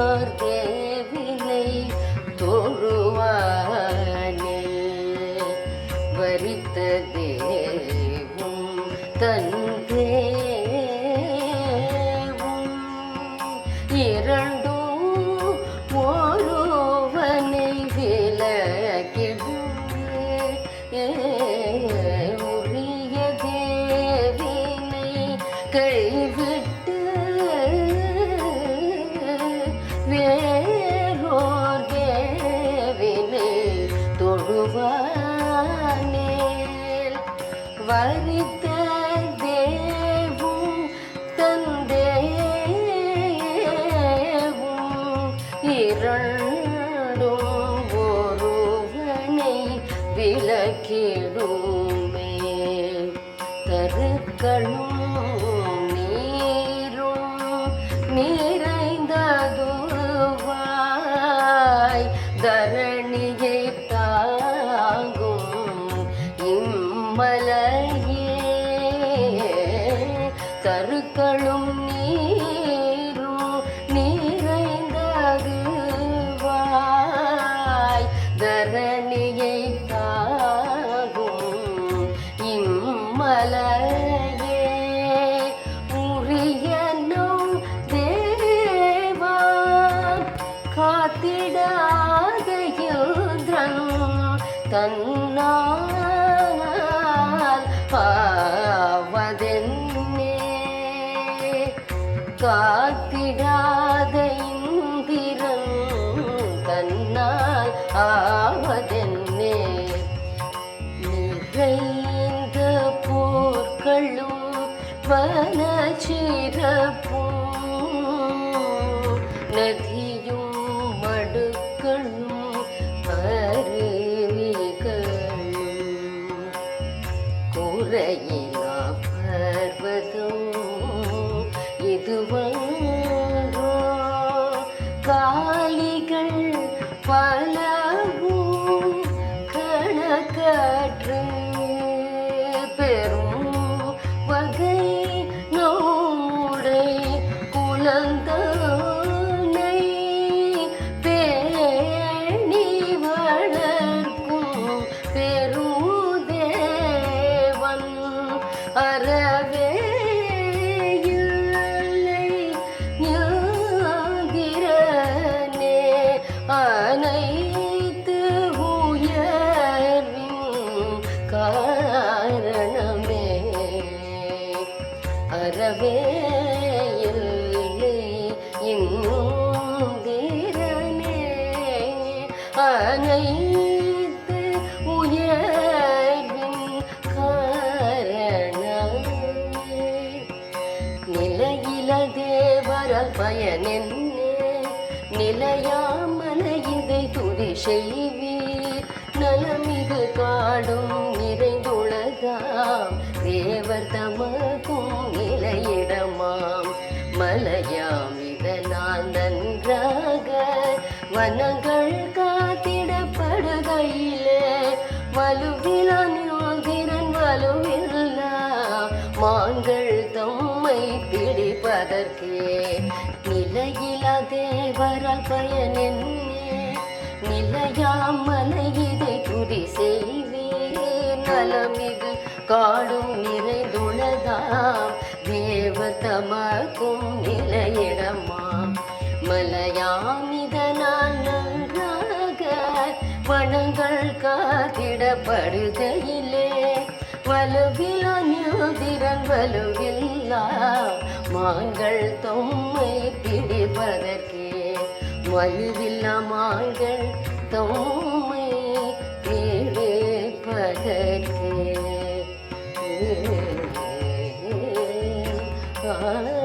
மார்க்கே வினை தோழுவானே வரித்த தேவும் தந்தேவும் இரண்டும் ஒருவனை விலகிடுவே வரித்த தேவும் தந்தேவும் இரண்டும் ஒருவனை விளக்கிடுமே. தருக்களும் கருக்களும் நீரும் நிறைந்ததுவாய் தரணியை தாங்கும் இம்மலையே உரியனோ தேவா. காத்திடாத யுத்ரன் தன்னால் பா வனச்சிறப்பும் நதியும் மடுக்களும் அருவிகளும் குறையிலா பர்வதம் இதுவோ காலிகள் பலவும் கணக்கற்று அனைத்து உயர்வின் காரணமே. நிலையில தேவரால் பயனென்னே? நிலையாமல இதை துதி செய்வீர். நலமிகு காடும் நிறைந்துள்ளதாம் தேவர் தமக்கும் நிலையிடமாம். மலையாம் மாங்கள் தம்மை பிடிப்பதற்கே நிலையிலா தேவரால் பயன் பயனென்னே நிலையாமலை இதை துதி செய்வே நலமிகு காடும் நிறைந்துள்ளதாம் தேவ தமக்கும் நிலையிடமாம் மலையாமிதனால் நன்றாக வனங்கள் காத்திடப்படுகையிலே പലുകിലൊഞ്ഞുതിരൻ പലുകില്ല മാങ്കൾ തൊമ്മൈ പിടിപ്പതക്കേ മയുവില്ല മാങ്കൾ തൊമ്മൈ പിടിപ്പതക്കേ ആ